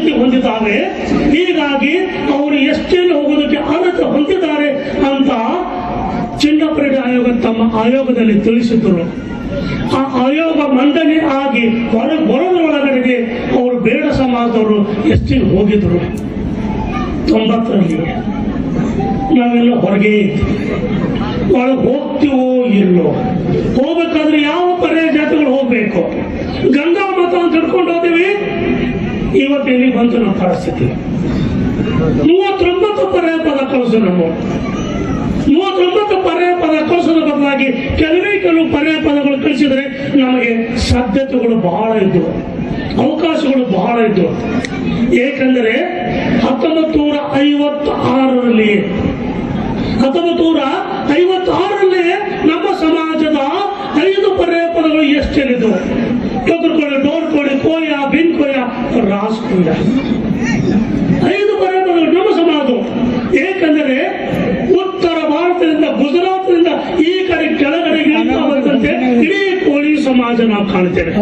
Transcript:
ಹೊಂದಿದ್ದಾವೆ ಹೀಗಾಗಿ ಅವರು ಎಷ್ಟೇನು ಹೋಗೋದಕ್ಕೆ ಅರ್ಹತೆ ಹೊಂದಿದ್ದಾರೆ ಅಂತ ಚಿನ್ನಪರೇಡ್ ಆಯೋಗ ತಮ್ಮ ಆಯೋಗದಲ್ಲಿ ತಿಳಿಸಿದ್ದರು ಆ ಆಯೋಗ ಮಂಡನೆ ಆಗಿ ಹೊರ ಬರೋದ್ರೊಳಗಡೆಗೆ ಅವರು ಬೇಡ ಸಮಾಜದವರು ಎಷ್ಟೇನು ಹೋಗಿದ್ರು. ತೊಂಬತ್ತರಲ್ಲಿ ನಾವೆಲ್ಲ ಹೊರಗೆ ಒಳಗೆ ಹೋಗ್ತೀವೋ ಇಲ್ಲೋ ಹೋಗ್ಬೇಕಾದ್ರೆ ಯಾವ ಪರ್ಯಾಯ ಜಾತಿಗಳು ಹೋಗ್ಬೇಕು? ಗಂಗಾ ಇವತ್ತು ಬಂತು ನಮ್ಮ ಪರಿಸ್ಥಿತಿ. ಮೂವತ್ತೊಂಬತ್ತು ಪರ್ಯಾಯ ಪದ ಕಳಿಸು ನಮ್ಮ ಮೂವತ್ತೊಂಬತ್ತು ಪರ್ಯಾಯ ಪದ ಕಳಿಸೋದ ಬದಲಾಗಿ ಕೆಲವೇ ಕೆಲವು ಪರ್ಯಾಯ ಪದಗಳು ಕಳಿಸಿದ್ರೆ ನಮಗೆ ಸಾಧ್ಯತೆಗಳು ಬಹಳ ಇದ್ದವು. ಅವಕಾಶಗಳು ಬಹಳ ಇದ್ದವು. ಏಕೆಂದರೆ ಹತ್ತೊಂಬತ್ತು ನೂರ ಐವತ್ತಾರರಲ್ಲಿ ಹತ್ತೊಂಬತ್ತು ನೂರ ಐವತ್ತಾರರಲ್ಲಿ ನಮ್ಮ ಸಮಾಜದ ಐದು ಪರ್ಯಾಯ ಪದಗಳು ಎಷ್ಟೇನಿದ್ದವು? ಟೊಕರ್ಕೋಳಿ ಕೋಯ, ಬಿನ್ ಕೋಯ ರಾಸ್ ಕೋಯ. ಐದು ಇದು ಪದಗಳು ನಮ್ಮ ಸಮಾಜ ಏಕೆಂದರೆ ಉತ್ತರ ಭಾರತದಿಂದ, ಗುಜರಾತ್ನಿಂದ ಈ ಕಡೆ ಕೆಳಗಡೆ ಇಳಿತಾ ಬಂದಂತೆ ಇಡೀ ಕೋಳಿ ಸಮಾಜ ನಾವು ಕಾಣ್ತೇವೆ.